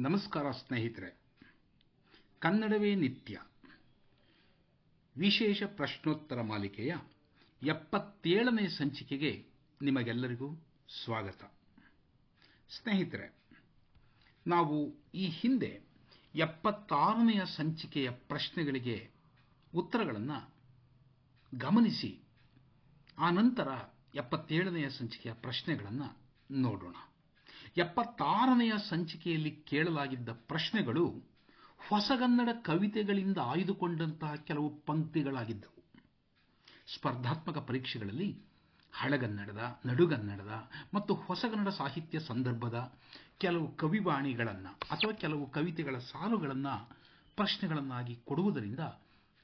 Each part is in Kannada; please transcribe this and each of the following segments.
ನಮಸ್ಕಾರ ಸ್ನೇಹಿತರೆ. ಕನ್ನಡವೇ ನಿತ್ಯ. ವಿಶೇಷ ಪ್ರಶ್ನೋತ್ತರ ಮಾಲಿಕೆಯ ಎಪ್ಪತ್ತೇಳನೇ ಸಂಚಿಕೆಗೆ ನಿಮಗೆಲ್ಲರಿಗೂ ಸ್ವಾಗತ. ಸ್ನೇಹಿತರೆ, ನಾವು ಈ ಹಿಂದೆ ಎಪ್ಪತ್ತಾರನೆಯ ಸಂಚಿಕೆಯ ಪ್ರಶ್ನೆಗಳಿಗೆ ಉತ್ತರಗಳನ್ನು ಗಮನಿಸಿ ಆನಂತರ ಎಪ್ಪತ್ತೇಳನೆಯ ಸಂಚಿಕೆಯ ಪ್ರಶ್ನೆಗಳನ್ನು ನೋಡೋಣ. ಎಪ್ಪತ್ತಾರನೆಯ ಸಂಚಿಕೆಯಲ್ಲಿ ಕೇಳಲಾಗಿದ್ದ ಪ್ರಶ್ನೆಗಳು ಹೊಸಗನ್ನಡ ಕವಿತೆಗಳಿಂದ ಆಯ್ದುಕೊಂಡಂತಹ ಕೆಲವು ಪಂಕ್ತಿಗಳಾಗಿದ್ದವು. ಸ್ಪರ್ಧಾತ್ಮಕ ಪರೀಕ್ಷೆಗಳಲ್ಲಿ ಹಳಗನ್ನಡದ, ನಡುಗನ್ನಡದ ಮತ್ತು ಹೊಸಗನ್ನಡ ಸಾಹಿತ್ಯ ಸಂದರ್ಭದ ಕೆಲವು ಕವಿವಾಣಿಗಳನ್ನು ಅಥವಾ ಕೆಲವು ಕವಿತೆಗಳ ಸಾಲುಗಳನ್ನು ಪ್ರಶ್ನೆಗಳನ್ನಾಗಿ ಕೊಡುವುದರಿಂದ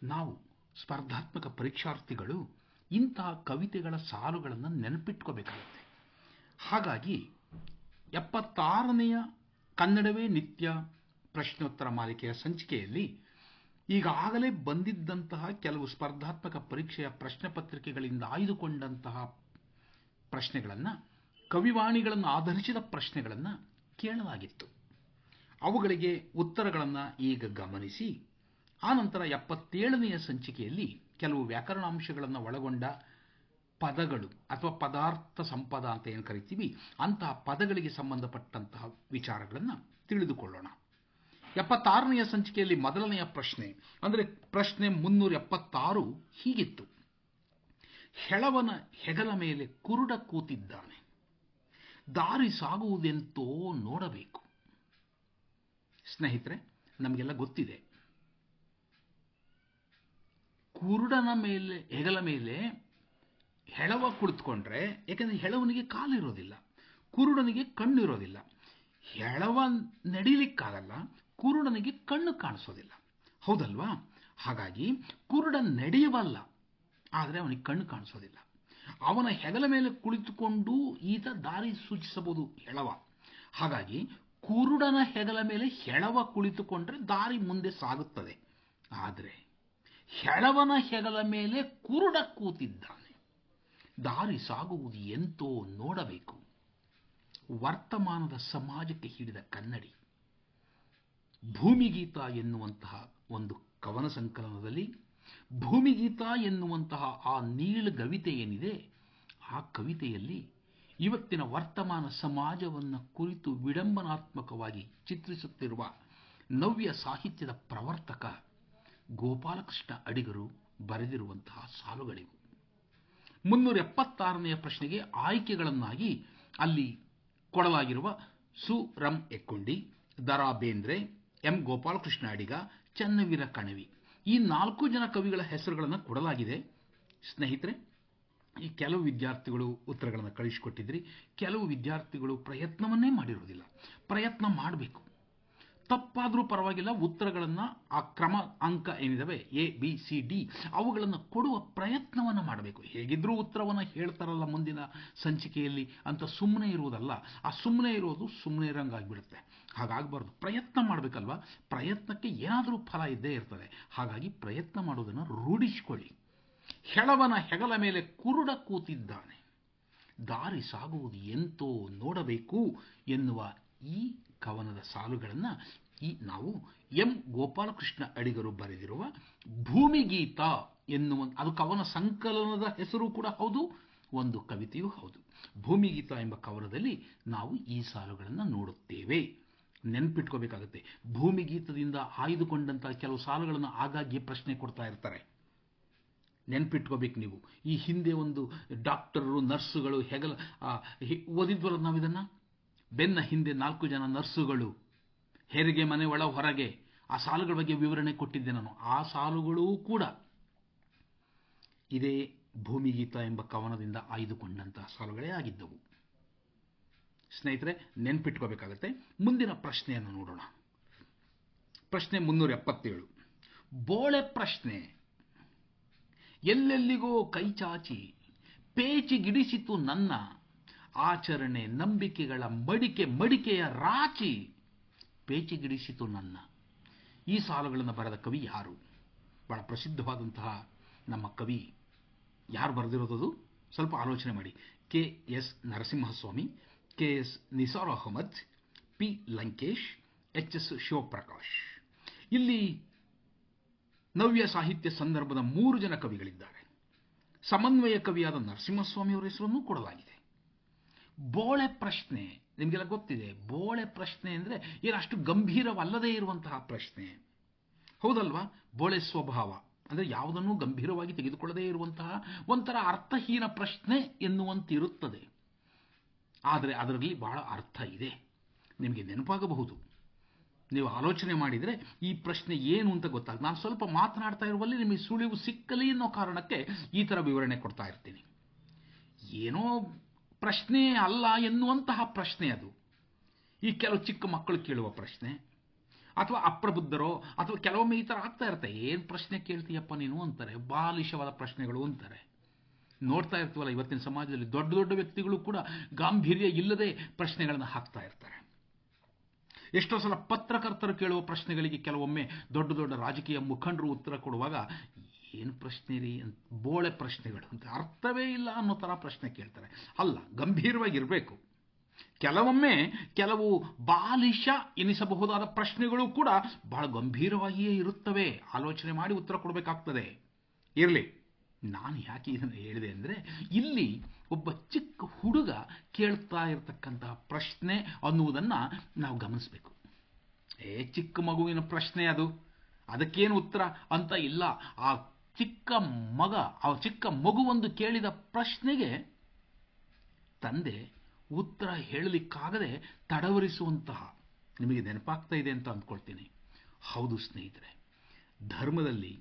ನಾವು ಸ್ಪರ್ಧಾತ್ಮಕ ಪರೀಕ್ಷಾರ್ಥಿಗಳು ಇಂತಹ ಕವಿತೆಗಳ ಸಾಲುಗಳನ್ನು ನೆನಪಿಟ್ಕೋಬೇಕಾಗುತ್ತೆ. ಹಾಗಾಗಿ ಎಪ್ಪತ್ತಾರನೆಯ ಕನ್ನಡವೇ ನಿತ್ಯ ಪ್ರಶ್ನೋತ್ತರ ಮಾಲಿಕೆಯ ಸಂಚಿಕೆಯಲ್ಲಿ ಈಗಾಗಲೇ ಬಂದಿದ್ದಂತಹ ಕೆಲವು ಸ್ಪರ್ಧಾತ್ಮಕ ಪರೀಕ್ಷೆಯ ಪ್ರಶ್ನೆ ಪತ್ರಿಕೆಗಳಿಂದ ಆಯ್ದುಕೊಂಡಂತಹ ಪ್ರಶ್ನೆಗಳನ್ನು, ಕವಿವಾಣಿಗಳನ್ನು ಆಧರಿಸಿದ ಪ್ರಶ್ನೆಗಳನ್ನು ಕೇಳಲಾಗಿತ್ತು. ಅವುಗಳಿಗೆ ಉತ್ತರಗಳನ್ನು ಈಗ ಗಮನಿಸಿ ಆನಂತರ ಎಪ್ಪತ್ತೇಳನೆಯ ಸಂಚಿಕೆಯಲ್ಲಿ ಕೆಲವು ವ್ಯಾಕರಣಾಂಶಗಳನ್ನು ಒಳಗೊಂಡ ಪದಗಳು ಅಥವಾ ಪದಾರ್ಥ ಸಂಪದ ಅಂತ ಏನು ಕರಿತೀವಿ, ಅಂತಹ ಪದಗಳಿಗೆ ಸಂಬಂಧಪಟ್ಟಂತಹ ವಿಚಾರಗಳನ್ನು ತಿಳಿದುಕೊಳ್ಳೋಣ. ಎಪ್ಪತ್ತಾರನೆಯ ಸಂಚಿಕೆಯಲ್ಲಿ ಮೊದಲನೆಯ ಪ್ರಶ್ನೆ, ಅಂದರೆ ಪ್ರಶ್ನೆ ಮುನ್ನೂರ ಎಪ್ಪತ್ತಾರು ಹೀಗಿತ್ತು. ಹೆಳವನ ಹೆಗಲ ಮೇಲೆ ಕುರುಡ ಕೂತಿದ್ದಾನೆ. ದಾರಿ ಸಾಗುವುದೆಂತೋ ನೋಡಬೇಕು. ಸ್ನೇಹಿತರೆ, ನಮಗೆಲ್ಲ ಗೊತ್ತಿದೆ. ಕುರುಡನ ಮೇಲೆ, ಹೆಗಲ ಮೇಲೆ ಹೆಳವ ಕುಳಿತುಕೊಂಡ್ರೆ ಯಾಕೆಂದ್ರೆ ಹೆಳವನಿಗೆ ಕಾಲಿರೋದಿಲ್ಲ ಕುರುಡನಿಗೆ ಕಣ್ಣು ಇರೋದಿಲ್ಲ. ಹೆಳವ ನಡಿಲಿಕ್ಕಾಗಲ್ಲ, ಕುರುಡನಿಗೆ ಕಣ್ಣು ಕಾಣಿಸೋದಿಲ್ಲ. ಹೌದಲ್ವಾ? ಹಾಗಾಗಿ ಕುರುಡ ನಡೆಯವಲ್ಲ, ಆದರೆ ಅವನಿಗೆ ಕಣ್ಣು ಕಾಣಿಸೋದಿಲ್ಲ. ಅವನ ಹೆಗಲ ಮೇಲೆ ಕುಳಿತುಕೊಂಡು ಈತ ದಾರಿ ಸೂಚಿಸಬಹುದು ಹೆಳವ. ಹಾಗಾಗಿ ಕುರುಡನ ಹೆಗಲ ಮೇಲೆ ಹೆಳವ ಕುಳಿತುಕೊಂಡ್ರೆ ದಾರಿ ಮುಂದೆ ಸಾಗುತ್ತದೆ. ಆದರೆ ಹೆಳವನ ಹೆಗಲ ಮೇಲೆ ಕುರುಡ ಕೂತಿದ್ದಾನೆ. ದಾರಿ ಸಾಗುವುದು ಎಂತೋ ನೋಡಬೇಕು. ವರ್ತಮಾನದ ಸಮಾಜಕ್ಕೆ ಹಿಡಿದ ಕನ್ನಡಿ. ಭೂಮಿಗೀತ ಎನ್ನುವಂತಹ ಒಂದು ಕವನ ಸಂಕಲನದಲ್ಲಿ ಭೂಮಿಗೀತ ಎನ್ನುವಂತಹ ಆ ನೀಳಗವಿತೆ ಏನಿದೆ, ಆ ಕವಿತೆಯಲ್ಲಿ ಇವತ್ತಿನ ವರ್ತಮಾನ ಸಮಾಜವನ್ನು ಕುರಿತು ವಿಡಂಬನಾತ್ಮಕವಾಗಿ ಚಿತ್ರಿಸುತ್ತಿರುವ ನವ್ಯ ಸಾಹಿತ್ಯದ ಪ್ರವರ್ತಕ ಗೋಪಾಲಕೃಷ್ಣ ಅಡಿಗರು ಬರೆದಿರುವಂತಹ ಸಾಲುಗಳಿವು. ಮುನ್ನೂರ ಎಪ್ಪತ್ತಾರನೆಯ ಪ್ರಶ್ನೆಗೆ ಆಯ್ಕೆಗಳನ್ನಾಗಿ ಅಲ್ಲಿ ಕೊಡಲಾಗಿರುವ ಸು ರಂ ಎಕ್ಕೊಂಡಿ ದರಾ ಬೇಂದ್ರೆ ಎಂ. ಗೋಪಾಲಕೃಷ್ಣ ಅಡಿಗ, ಚನ್ನವೀರ ಕಣವಿ. ಈ ನಾಲ್ಕು ಜನ ಕವಿಗಳ ಹೆಸರುಗಳನ್ನು ಕೊಡಲಾಗಿದೆ. ಸ್ನೇಹಿತರೆ, ಈ ಕೆಲವು ವಿದ್ಯಾರ್ಥಿಗಳು ಉತ್ತರಗಳನ್ನು ಕಳಿಸಿಕೊಟ್ಟಿದ್ರಿ ಕೆಲವು ವಿದ್ಯಾರ್ಥಿಗಳು ಪ್ರಯತ್ನವನ್ನೇ ಮಾಡಿರುವುದಿಲ್ಲ ಪ್ರಯತ್ನ ಮಾಡಬೇಕು. ತಪ್ಪಾದರೂ ಪರವಾಗಿಲ್ಲ, ಉತ್ತರಗಳನ್ನು ಆ ಕ್ರಮ ಅಂಕ ಏನಿದ್ದಾವೆ ಎ ಬಿ ಸಿ ಡಿ ಅವುಗಳನ್ನು ಕೊಡುವ ಪ್ರಯತ್ನವನ್ನು ಮಾಡಬೇಕು. ಹೇಗಿದ್ರೂ ಉತ್ತರವನ್ನು ಹೇಳ್ತಾರಲ್ಲ ಮುಂದಿನ ಸಂಚಿಕೆಯಲ್ಲಿ, ಅಂತ ಸುಮ್ಮನೆ ಇರುವುದಲ್ಲ, ಆ ಸುಮ್ಮನೆ ಇರೋದು ಸುಮ್ಮನೆ ಇರೋಂಗಾಗಿಬಿಡುತ್ತೆ ಹಾಗಾಗಬಾರ್ದು. ಪ್ರಯತ್ನ ಮಾಡಬೇಕಲ್ವ? ಪ್ರಯತ್ನಕ್ಕೆ ಏನಾದರೂ ಫಲ ಇದ್ದೇ ಇರ್ತದೆ. ಹಾಗಾಗಿ ಪ್ರಯತ್ನ ಮಾಡೋದನ್ನು ರೂಢಿಸಿಕೊಳ್ಳಿ. ಹೆಳವನ ಹೆಗಲ ಮೇಲೆ ಕುರುಡ ಕೂತಿದ್ದಾನೆ. ದಾರಿ ಸಾಗುವುದು ಎಂತೋ ನೋಡಬೇಕು ಎನ್ನುವ ಈ ಕವನದ ಸಾಲುಗಳನ್ನು ಈ ನಾವು ಎಂ ಗೋಪಾಲಕೃಷ್ಣ ಅಡಿಗರು ಬರೆದಿರುವ ಭೂಮಿಗೀತ ಎನ್ನುವ ಅದು ಕವನ ಸಂಕಲನದ ಹೆಸರು ಕೂಡ ಹೌದು, ಒಂದು ಕವಿತೆಯೂ ಹೌದು. ಭೂಮಿಗೀತ ಎಂಬ ಕವನದಲ್ಲಿ ನಾವು ಈ ಸಾಲುಗಳನ್ನು ನೋಡುತ್ತೇವೆ. ನೆನ್ಪಿಟ್ಕೋಬೇಕಾಗುತ್ತೆ, ಭೂಮಿಗೀತದಿಂದ ಆಯ್ದುಕೊಂಡಂತಹ ಕೆಲವು ಸಾಲುಗಳನ್ನು ಆಗಾಗ್ಗೆ ಪ್ರಶ್ನೆ ಕೊಡ್ತಾ ಇರ್ತಾರೆ. ನೆನ್ಪಿಟ್ಕೋಬೇಕು ನೀವು. ಈ ಹಿಂದೆ ಒಂದು ಡಾಕ್ಟರು, ನರ್ಸುಗಳು ಹೆಗಲ ಓದಿದ್ವಲ್ಲ ನಾವು ಇದನ್ನು ಬೆನ್ನ ಹಿಂದೆ ನಾಲ್ಕು ಜನ ನರ್ಸುಗಳು, ಹೆರಿಗೆ ಮನೆ ಒಳ ಹೊರಗೆ ಆ ಸಾಲುಗಳ ಬಗ್ಗೆ ವಿವರಣೆ ಕೊಟ್ಟಿದ್ದೆ ನಾನು. ಆ ಸಾಲುಗಳೂ ಕೂಡ ಇದೇ ಭೂಮಿಗೀತ ಎಂಬ ಕವನದಿಂದ ಆಯ್ದುಕೊಂಡಂತಹ ಸಾಲುಗಳೇ ಆಗಿದ್ದವು. ಸ್ನೇಹಿತರೆ, ನೆನ್ಪಿಟ್ಕೋಬೇಕಾಗತ್ತೆ. ಮುಂದಿನ ಪ್ರಶ್ನೆಯನ್ನು ನೋಡೋಣ. ಪ್ರಶ್ನೆ ಮುನ್ನೂರ ಎಪ್ಪತ್ತೇಳು. ಬೋಳೆ ಪ್ರಶ್ನೆ. ಎಲ್ಲೆಲ್ಲಿಗೋ ಕೈಚಾಚಿ ಪೇಚಿಗಿಡಿಸಿತು ನನ್ನ ಆಚರಣೆ, ನಂಬಿಕೆಗಳ ಮಡಿಕೆ, ಮಡಿಕೆಯ ರಾಚಿ ಪೇಚಿಗಿಡಿಸಿತು ನನ್ನ. ಈ ಸಾಲುಗಳನ್ನು ಬರೆದ ಕವಿ ಯಾರು? ಬಹಳ ಪ್ರಸಿದ್ಧವಾದಂತಹ ನಮ್ಮ ಕವಿ. ಯಾರು ಬರೆದಿರೋದು ಸ್ವಲ್ಪ ಆಲೋಚನೆ ಮಾಡಿ. K S Narasimhaswamy, K S Nisar Ahmed, P Lankesh, H S Shivaprakash. ಇಲ್ಲಿ ನವ್ಯ ಸಾಹಿತ್ಯ ಸಂದರ್ಭದ ಮೂರು ಜನ ಕವಿಗಳಿದ್ದಾರೆ. ಸಮನ್ವಯ ಕವಿಯಾದ ನರಸಿಂಹಸ್ವಾಮಿಯವರ ಹೆಸರನ್ನು ಕೊಡಲಾಗಿದೆ. ಬೋಳೆ ಪ್ರಶ್ನೆ. ನಿಮಗೆಲ್ಲ ಗೊತ್ತಿದೆ, ಬೋಳೆ ಪ್ರಶ್ನೆ ಅಂದರೆ ಏನು ಅಷ್ಟು ಗಂಭೀರವಲ್ಲದೇ ಇರುವಂತಹ ಪ್ರಶ್ನೆ. ಹೌದಲ್ವಾ? ಬೋಳೆ ಸ್ವಭಾವ ಅಂದರೆ ಯಾವುದನ್ನು ಗಂಭೀರವಾಗಿ ತೆಗೆದುಕೊಳ್ಳದೇ ಇರುವಂತಹ ಒಂಥರ ಅರ್ಥಹೀನ ಪ್ರಶ್ನೆ ಎನ್ನುವಂತಿರುತ್ತದೆ. ಆದರೆ ಅದರಲ್ಲಿ ಬಹಳ ಅರ್ಥ ಇದೆ. ನಿಮಗೆ ನೆನಪಾಗಬಹುದು. ನೀವು ಆಲೋಚನೆ ಮಾಡಿದರೆ ಈ ಪ್ರಶ್ನೆ ಏನು ಅಂತ ಗೊತ್ತಾಗ ನಾನು ಸ್ವಲ್ಪ ಮಾತನಾಡ್ತಾ ಇರುವಲ್ಲಿ ನಿಮಗೆ ಸುಳಿವು ಸಿಕ್ಕಲಿ ಅನ್ನೋ ಕಾರಣಕ್ಕೆ ಈ ಥರ ವಿವರಣೆ ಕೊಡ್ತಾ ಇರ್ತೀನಿ. ಏನೋ ಪ್ರಶ್ನೆ ಅಲ್ಲ ಎನ್ನುವಂತಹ ಪ್ರಶ್ನೆ ಅದು. ಈ ಕೆಲವು ಚಿಕ್ಕ ಮಕ್ಕಳು ಕೇಳುವ ಪ್ರಶ್ನೆ, ಅಥವಾ ಅಪ್ರಬುದ್ಧರೋ, ಅಥವಾ ಕೆಲವೊಮ್ಮೆ ಈ ಥರ ಆಗ್ತಾ ಇರುತ್ತೆ. ಏನು ಪ್ರಶ್ನೆ ಕೇಳ್ತೀಯಪ್ಪ ನೀನು ಅಂತಾರೆ ಬಾಲಿಷವಾದ ಪ್ರಶ್ನೆಗಳು ಅಂತಾರೆ. ನೋಡ್ತಾ ಇರ್ತೀವಲ್ಲ, ಇವತ್ತಿನ ಸಮಾಜದಲ್ಲಿ ದೊಡ್ಡ ದೊಡ್ಡ ವ್ಯಕ್ತಿಗಳು ಕೂಡ ಗಾಂಭೀರ್ಯ ಇಲ್ಲದೆ ಪ್ರಶ್ನೆಗಳನ್ನು ಹಾಕ್ತಾ ಇರ್ತಾರೆ. ಎಷ್ಟೋ ಸಲ ಪತ್ರಕರ್ತರು ಕೇಳುವ ಪ್ರಶ್ನೆಗಳಿಗೆ ಕೆಲವೊಮ್ಮೆ ದೊಡ್ಡ ದೊಡ್ಡ ರಾಜಕೀಯ ಮುಖಂಡರು ಉತ್ತರ ಕೊಡುವಾಗ ಏನು ಪ್ರಶ್ನೆ ರೀ ಅಂತ ಬೋಳೆ ಪ್ರಶ್ನೆಗಳು ಅಂತ ಅರ್ಥವೇ ಇಲ್ಲ ಅನ್ನೋ ಥರ ಪ್ರಶ್ನೆ ಕೇಳ್ತಾರೆ. ಅಲ್ಲ, ಗಂಭೀರವಾಗಿರಬೇಕು. ಕೆಲವೊಮ್ಮೆ ಕೆಲವು ಬಾಲಿಶ ಎನಿಸಬಹುದಾದ ಪ್ರಶ್ನೆಗಳು ಕೂಡ ಬಹಳ ಗಂಭೀರವಾಗಿಯೇ ಇರುತ್ತವೆ. ಆಲೋಚನೆ ಮಾಡಿ ಉತ್ತರ ಕೊಡಬೇಕಾಗ್ತದೆ. ಇರಲಿ, ನಾನು ಯಾಕೆ ಇದನ್ನು ಹೇಳಿದೆ ಅಂದರೆ, ಇಲ್ಲಿ ಒಬ್ಬ ಚಿಕ್ಕ ಹುಡುಗ ಕೇಳ್ತಾ ಇರತಕ್ಕಂತಹ ಪ್ರಶ್ನೆ ಅನ್ನುವುದನ್ನು ನಾವು ಗಮನಿಸಬೇಕು. ಏ, ಚಿಕ್ಕ ಮಗುವಿನ ಪ್ರಶ್ನೆ ಅದು. ಅದಕ್ಕೇನು ಉತ್ತರ ಅಂತ ಇಲ್ಲ. ಆ ಚಿಕ್ಕ ಮಗ, ಆ ಚಿಕ್ಕ ಮಗುವೊಂದು ಕೇಳಿದ ಪ್ರಶ್ನೆಗೆ ತಂದೆ ಉತ್ತರ ಹೇಳಲಿಕ್ಕಾಗದೆ ತಡವರಿಸುವಂತಹ ನಿಮಗೆ ನೆನಪಾಗ್ತಾ ಇದೆ ಅಂತ ಅಂದ್ಕೊಳ್ತೀನಿ. ಹೌದು ಸ್ನೇಹಿತರೆ, ಧರ್ಮದಲ್ಲಿ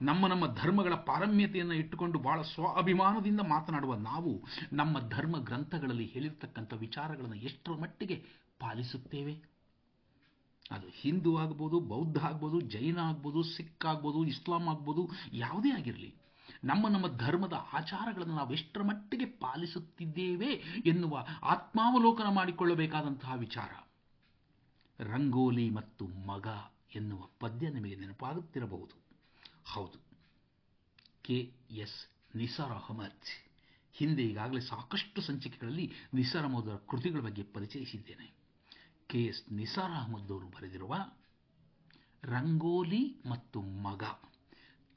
ನಮ್ಮ ನಮ್ಮ ಧರ್ಮಗಳ ಪಾರಮ್ಯತೆಯನ್ನು ಇಟ್ಟುಕೊಂಡು ಬಹಳ ಸ್ವಾಭಿಮಾನದಿಂದ ಮಾತನಾಡುವ ನಾವು ನಮ್ಮ ಧರ್ಮ ಗ್ರಂಥಗಳಲ್ಲಿ ಹೇಳಿರ್ತಕ್ಕಂಥ ವಿಚಾರಗಳನ್ನು ಎಷ್ಟರ ಮಟ್ಟಿಗೆ ಪಾಲಿಸುತ್ತೇವೆ? ಅದು ಹಿಂದೂ ಆಗ್ಬೋದು, ಬೌದ್ಧ ಆಗ್ಬೋದು, ಜೈನ ಆಗ್ಬೋದು, ಸಿಖ್ ಆಗ್ಬೋದು, ಇಸ್ಲಾಂ ಆಗ್ಬೋದು, ಯಾವುದೇ ಆಗಿರಲಿ, ನಮ್ಮ ನಮ್ಮ ಧರ್ಮದ ಆಚಾರಗಳನ್ನು ನಾವು ಎಷ್ಟರ ಮಟ್ಟಿಗೆ ಪಾಲಿಸುತ್ತಿದ್ದೇವೆ ಎನ್ನುವ ಆತ್ಮಾವಲೋಕನ ಮಾಡಿಕೊಳ್ಳಬೇಕಾದಂತಹ ವಿಚಾರ. ರಂಗೋಲಿ ಮತ್ತು ಮಗ ಎನ್ನುವ ಪದ್ಯ ನಿಮಗೆ ನೆನಪಾಗುತ್ತಿರಬಹುದು. ಹೌದು. K S Nisar Ahmed. ಹಿಂದೆ ಈಗಾಗಲೇ ಸಾಕಷ್ಟು ಸಂಚಿಕೆಗಳಲ್ಲಿ ನಿಸಾರ್ ಅಹಮದ್ ಅವರ ಕೃತಿಗಳ ಬಗ್ಗೆ ಪರಿಚಯಿಸಿದ್ದೇನೆ. ಕೆ ಎಸ್ ನಿಸಾರ್ ಅಹಮದ್ ಅವರು ಬರೆದಿರುವ ರಂಗೋಲಿ ಮತ್ತು ಮಗ.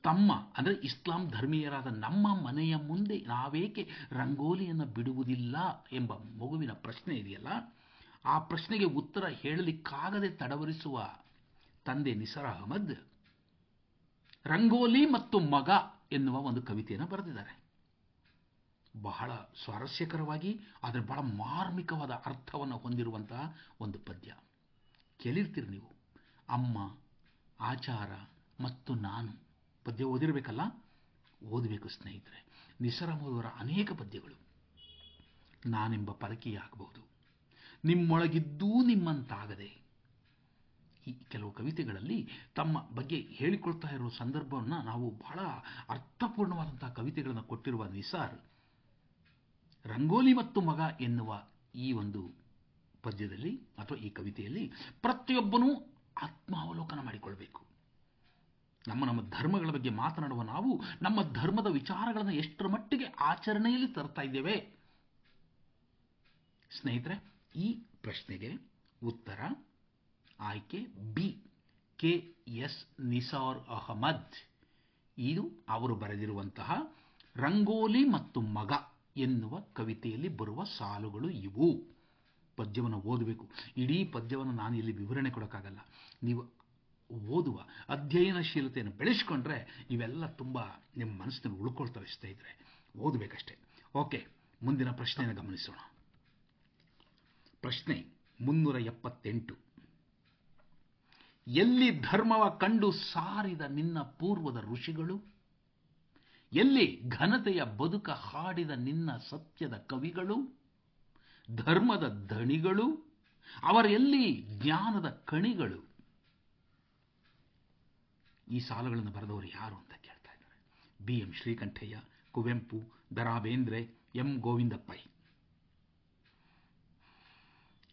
ತಮ್ಮ, ಅಂದರೆ ಇಸ್ಲಾಂ ಧರ್ಮೀಯರಾದ ನಮ್ಮ ಮನೆಯ ಮುಂದೆ ನಾವೇಕೆ ರಂಗೋಲಿಯನ್ನು ಬಿಡುವುದಿಲ್ಲ ಎಂಬ ಮಗುವಿನ ಪ್ರಶ್ನೆ ಇದೆಯಲ್ಲ, ಆ ಪ್ರಶ್ನೆಗೆ ಉತ್ತರ ಹೇಳಲಿಕ್ಕಾಗದೆ ತಡವರಿಸುವ ತಂದೆ ನಿಸಾರ್ ಅಹಮದ್, ರಂಗೋಲಿ ಮತ್ತು ಮಗ ಎನ್ನುವ ಒಂದು ಕವಿತೆಯನ್ನು ಬರೆದಿದ್ದಾರೆ. ಬಹಳ ಸ್ವಾರಸ್ಯಕರವಾಗಿ, ಆದರೆ ಬಹಳ ಮಾರ್ಮಿಕವಾದ ಅರ್ಥವನ್ನು ಹೊಂದಿರುವಂತಹ ಒಂದು ಪದ್ಯ. ಕೇಳಿರ್ತೀರಿ ನೀವು. ಅಮ್ಮ, ಆಚಾರ ಮತ್ತು ನಾನು. ಪದ್ಯ ಓದಿರಬೇಕಲ್ಲ? ಓದಬೇಕು ಸ್ನೇಹಿತರೆ. ನಿಸರಮೋದವರ ಅನೇಕ ಪದ್ಯಗಳು. ನಾನೆಂಬ ಪರಕೀಯಾಗಬಹುದು ನಿಮ್ಮೊಳಗಿದ್ದೂ ನಿಮ್ಮಂತಾಗದೆ. ಈ ಕೆಲವು ಕವಿತೆಗಳಲ್ಲಿ ತಮ್ಮ ಬಗ್ಗೆ ಹೇಳಿಕೊಳ್ತಾ ಇರುವ ಸಂದರ್ಭವನ್ನು ನಾವು ಬಹಳ ಅರ್ಥಪೂರ್ಣವಾದಂತಹ ಕವಿತೆಗಳನ್ನು ಕೊಟ್ಟಿರುವ ನಿಸಾರ್ ರಂಗೋಲಿ ಮತ್ತು ಮಗ ಎನ್ನುವ ಈ ಒಂದು ಪದ್ಯದಲ್ಲಿ ಅಥವಾ ಈ ಕವಿತೆಯಲ್ಲಿ ಪ್ರತಿಯೊಬ್ಬನೂ ಆತ್ಮಾವಲೋಕನ ಮಾಡಿಕೊಳ್ಬೇಕು. ನಮ್ಮ ನಮ್ಮ ಧರ್ಮಗಳ ಬಗ್ಗೆ ಮಾತನಾಡುವ ನಾವು ನಮ್ಮ ಧರ್ಮದ ವಿಚಾರಗಳನ್ನು ಎಷ್ಟರ ಮಟ್ಟಿಗೆ ಆಚರಣೆಯಲ್ಲಿ ತರ್ತಾ ಇದ್ದೇವೆ? ಸ್ನೇಹಿತರೆ, ಈ ಪ್ರಶ್ನೆಗೆ ಉತ್ತರ ಆಯ್ಕೆ B. K. S. Nisar Ahmed. ಇದು ಅವರು ಬರೆದಿರುವಂತಹ ರಂಗೋಲಿ ಮತ್ತು ಮಗ ಎನ್ನುವ ಕವಿತೆಯಲ್ಲಿ ಬರುವ ಸಾಲುಗಳು ಇವು. ಪದ್ಯವನ್ನು ಓದಬೇಕು. ಇಡೀ ಪದ್ಯವನ್ನು ನಾನು ಇಲ್ಲಿ ವಿವರಣೆ ಕೊಡೋಕ್ಕಾಗಲ್ಲ. ನೀವು ಓದುವ ಅಧ್ಯಯನಶೀಲತೆಯನ್ನು ಬೆಳೆಸ್ಕೊಂಡ್ರೆ ಇವೆಲ್ಲ ತುಂಬ ನಿಮ್ಮ ಮನಸ್ಸಿನಲ್ಲಿ ಉಳ್ಕೊಳ್ತವೆ ಸ್ನೇಹಿತರೆ. ಓದಬೇಕಷ್ಟೆ. ಓಕೆ, ಮುಂದಿನ ಪ್ರಶ್ನೆಯನ್ನು ಗಮನಿಸೋಣ. ಪ್ರಶ್ನೆ ಮುನ್ನೂರ ಎಪ್ಪತ್ತೆಂಟು. ಎಲ್ಲಿ ಧರ್ಮವ ಕಂಡು ಸಾರಿದ ನಿನ್ನ ಪೂರ್ವದ ಋಷಿಗಳು? ಎಲ್ಲಿ ಘನತೆಯ ಬದುಕ ಹಾಡಿದ ನಿನ್ನ ಸತ್ಯದ ಕವಿಗಳು, ಧರ್ಮದ ಧಣಿಗಳು ಅವರೆಲ್ಲಿ ಜ್ಞಾನದ ಕಣಿಗಳು? ಈ ಸಾಲುಗಳನ್ನು ಬರೆದವರು ಯಾರು ಅಂತ ಕೇಳ್ತಾ ಇದ್ದಾರೆ. ಬಿ ಎಂ ಶ್ರೀಕಂಠಯ್ಯ, ಕುವೆಂಪು ದರಾ ಬೇಂದ್ರೆ ಎಂ ಗೋವಿಂದಪ್ಪೈ.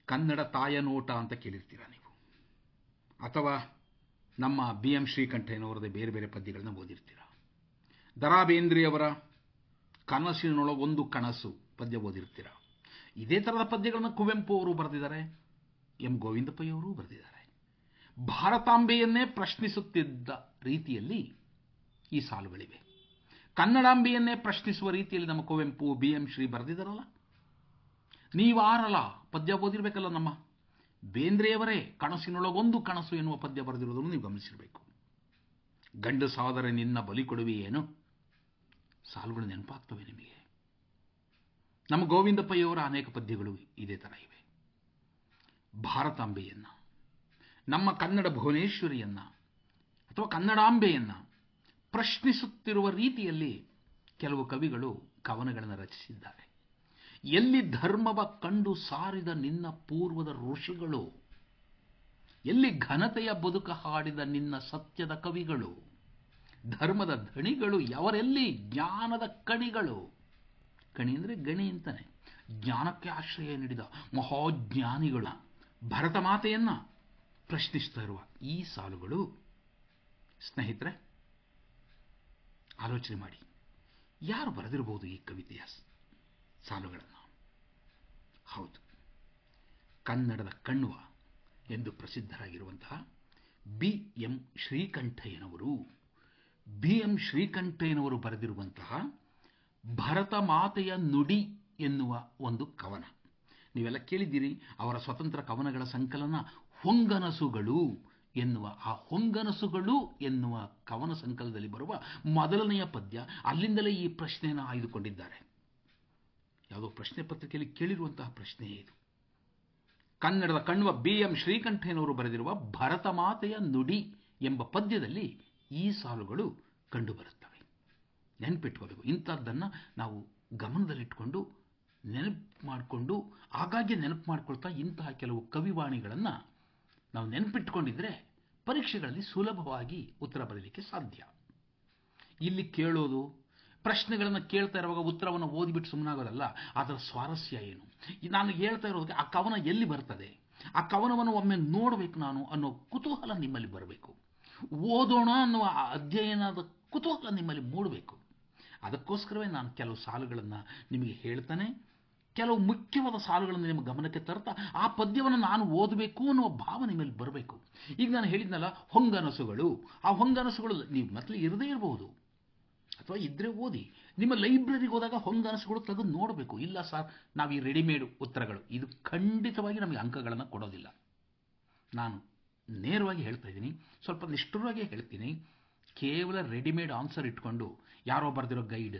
ಕನ್ನಡ ತಾಯನೋಟ ಅಂತ ಕೇಳಿರ್ತೀರ ನೀವು? ಅಥವಾ ನಮ್ಮ ಬಿ ಎಂ ಶ್ರೀಕಂಠಯ್ಯನವರದೇ ಬೇರೆ ಬೇರೆ ಪದ್ಯಗಳನ್ನ ಓದಿರ್ತೀರ? ದರಾ ಬೇಂದ್ರೆಯವರ ಕನಸಿನೊಳಗೊಂದು ಕನಸು ಪದ್ಯ ಓದಿರ್ತೀರ. ಇದೇ ಥರದ ಪದ್ಯಗಳನ್ನು ಕುವೆಂಪು ಅವರು ಬರೆದಿದ್ದಾರೆ, ಎಂ. ಗೋವಿಂದಪ್ಪಯ್ಯವರು ಬರೆದಿದ್ದಾರೆ. ಭಾರತಾಂಬೆಯನ್ನೇ ಪ್ರಶ್ನಿಸುತ್ತಿದ್ದ ರೀತಿಯಲ್ಲಿ ಈ ಸಾಲುಗಳಿವೆ. ಕನ್ನಡಾಂಬೆಯನ್ನೇ ಪ್ರಶ್ನಿಸುವ ರೀತಿಯಲ್ಲಿ ನಮ್ಮ ಕುವೆಂಪು ಬಿ. ಎಂ. ಶ್ರೀ ಬರೆದಿದ್ದಾರಲ್ಲ? ನೀವಾರಲ್ಲ ಪದ್ಯ ಓದಿರಬೇಕಲ್ಲ ನಮ್ಮ. ಬೇಂದ್ರೆಯವರೇ ಕನಸಿನೊಳಗೊಂದು ಕನಸು ಎನ್ನುವ ಪದ್ಯ ಬರೆದಿರುವುದನ್ನು ನೀವು ಗಮನಿಸಿರಬೇಕು. ಗಂಡಸಾದರೆ ನಿನ್ನ ಬಲಿ ಕೊಡುವೆಯೇನು? ಸಾಲುಗಳು ನೆನಪಾಗ್ತವೆ ನಿಮಗೆ. ನಮ್ಮ ಗೋವಿಂದಪ್ಪಯ್ಯವರ ಅನೇಕ ಪದ್ಯಗಳು ಇದೇ ಥರ ಇವೆ. ಭಾರತಾಂಬೆಯನ್ನು, ನಮ್ಮ ಕನ್ನಡ ಭುವನೇಶ್ವರಿಯನ್ನ ಅಥವಾ ಕನ್ನಡಾಂಬೆಯನ್ನ ಪ್ರಶ್ನಿಸುತ್ತಿರುವ ರೀತಿಯಲ್ಲಿ ಕೆಲವು ಕವಿಗಳು ಕವನಗಳನ್ನು ರಚಿಸಿದ್ದಾರೆ. ಎಲ್ಲಿ ಧರ್ಮವ ಕಂಡು ಸಾರಿದ ನಿನ್ನ ಪೂರ್ವದ ಋಷಿಗಳು, ಎಲ್ಲಿ ಘನತೆಯ ಬದುಕ ಹಾಡಿದ ನಿನ್ನ ಸತ್ಯದ ಕವಿಗಳು ಧರ್ಮದ ಧಣಿಗಳು ಯವರೆಲ್ಲಿ? ಜ್ಞಾನದ ಕಣಿಗಳು. ಕಣಿ ಅಂದರೆ ಗಣಿ ಅಂತಾನೆ. ಜ್ಞಾನಕ್ಕೆ ಆಶ್ರಯ ನೀಡಿದ ಮಹಾಜ್ಞಾನಿಗಳ. ಭರತ ಮಾತೆಯನ್ನ ಪ್ರಶ್ನಿಸ್ತಾ ಇರುವ ಈ ಸಾಲುಗಳು. ಸ್ನೇಹಿತರೆ, ಆಲೋಚನೆ ಮಾಡಿ. ಯಾರು ಬರೆದಿರಬಹುದು ಈ ಕವಿತೆಯ ಸಾಲುಗಳನ್ನು? ಹೌದು, ಕನ್ನಡದ ಕಣ್ವ ಎಂದು ಪ್ರಸಿದ್ಧರಾಗಿರುವಂತಹ ಬಿ ಎಂ ಶ್ರೀಕಂಠಯ್ಯನವರು. ಬಿ ಎಂ ಶ್ರೀಕಂಠಯ್ಯನವರು ಬರೆದಿರುವಂತಹ ಭರತ ಮಾತೆಯ ನುಡಿ ಎನ್ನುವ ಒಂದು ಕವನ. ನೀವೆಲ್ಲ ಕೇಳಿದ್ದೀರಿ, ಅವರ ಸ್ವತಂತ್ರ ಕವನಗಳ ಸಂಕಲನ ಹೊಂಗನಸುಗಳು ಎನ್ನುವ, ಆ ಹೊಂಗನಸುಗಳು ಎನ್ನುವ ಕವನ ಸಂಕಲನದಲ್ಲಿ ಬರುವ ಮೊದಲನೆಯ ಪದ್ಯ, ಅಲ್ಲಿಂದಲೇ ಈ ಪ್ರಶ್ನೆಯನ್ನು ಆಯ್ದುಕೊಂಡಿದ್ದಾರೆ. ಯಾವುದೋ ಪ್ರಶ್ನೆ ಪತ್ರಿಕೆಯಲ್ಲಿ ಕೇಳಿರುವಂತಹ ಪ್ರಶ್ನೆಯೇ ಇದು. ಕನ್ನಡದ ಕಣ್ವ ಬಿ ಎಂ ಶ್ರೀಕಂಠಯ್ಯನವರು ಬರೆದಿರುವ ಭರತ ಮಾತೆಯ ನುಡಿ ಎಂಬ ಪದ್ಯದಲ್ಲಿ ಈ ಸಾಲುಗಳು ಕಂಡುಬರುತ್ತವೆ. ನೆನಪಿಟ್ಕೋಬೇಕು ಇಂಥದ್ದನ್ನು ನಾವು ಗಮನದಲ್ಲಿಟ್ಕೊಂಡು, ನೆನಪು ಮಾಡಿಕೊಂಡು, ಆಗಾಗ್ಗೆ ನೆನಪು ಮಾಡಿಕೊಳ್ತಾ ಇಂತಹ ಕೆಲವು ಕವಿವಾಣಿಗಳನ್ನು ನಾವು ನೆನಪಿಟ್ಕೊಂಡಿದ್ರೆ ಪರೀಕ್ಷೆಗಳಲ್ಲಿ ಸುಲಭವಾಗಿ ಉತ್ತರ ಬರೀಲಿಕ್ಕೆ ಸಾಧ್ಯ. ಇಲ್ಲಿ ಕೇಳೋದು, ಪ್ರಶ್ನೆಗಳನ್ನು ಕೇಳ್ತಾ ಇರುವಾಗ ಉತ್ತರವನ್ನು ಓದಿಬಿಟ್ಟು ಸುಮ್ಮನಾಗೋದಲ್ಲ ಅದರ ಸ್ವಾರಸ್ಯ ಏನು? ನಾನು ಹೇಳ್ತಾ ಇರೋದಕ್ಕೆ ಆ ಕವನ ಎಲ್ಲಿ ಬರ್ತದೆ? ಆ ಕವನವನ್ನು ಒಮ್ಮೆ ನೋಡಬೇಕು ನಾನು ಅನ್ನೋ ಕುತೂಹಲ ನಿಮ್ಮಲ್ಲಿ ಬರಬೇಕು. ಓದೋಣ ಅನ್ನುವ ಅಧ್ಯಯನದ ಕುತೂಹಲ ನಿಮ್ಮಲ್ಲಿ ಮೂಡಬೇಕು. ಅದಕ್ಕೋಸ್ಕರವೇ ನಾನು ಕೆಲವು ಸಾಲುಗಳನ್ನು ನಿಮಗೆ ಹೇಳ್ತಾನೆ. ಕೆಲವು ಮುಖ್ಯವಾದ ಸಾಲುಗಳನ್ನು ನಿಮ್ಮ ಗಮನಕ್ಕೆ ತರ್ತಾ ಆ ಪದ್ಯವನ್ನು ನಾನು ಓದಬೇಕು ಅನ್ನುವ ಭಾವ ನಿಮ್ಮಲ್ಲಿ ಬರಬೇಕು. ಈಗ ನಾನು ಹೇಳಿದ್ನಲ್ಲ ಹೊಂಗನಸುಗಳು. ಆ ಹೊಂಗನಸುಗಳು ನೀವು ಮೊದಲು ಇರದೇ ಇರಬಹುದು ಅಥವಾ ಇದ್ರೆ ಓದಿ. ನಿಮ್ಮ ಲೈಬ್ರರಿಗೆ ಹೋದಾಗ ಹೊಂಗನಸುಗಳು ತೆಗೆದು ನೋಡಬೇಕು. ಇಲ್ಲ ಸರ್, ನಾವು ಈ ರೆಡಿಮೇಡ್ ಉತ್ತರಗಳು. ಇದು ಖಂಡಿತವಾಗಿ ನಮಗೆ ಅಂಕಗಳನ್ನು ಕೊಡೋದಿಲ್ಲ. ನಾನು ನೇರವಾಗಿ ಹೇಳ್ತಾ ಇದ್ದೀನಿ. ಸ್ವಲ್ಪ ನಿಷ್ಠುರವಾಗಿ ಹೇಳ್ತೀನಿ. ಕೇವಲ ರೆಡಿಮೇಡ್ ಆನ್ಸರ್ ಇಟ್ಕೊಂಡು ಯಾರೋ ಬರೆದಿರೋ ಗೈಡ್,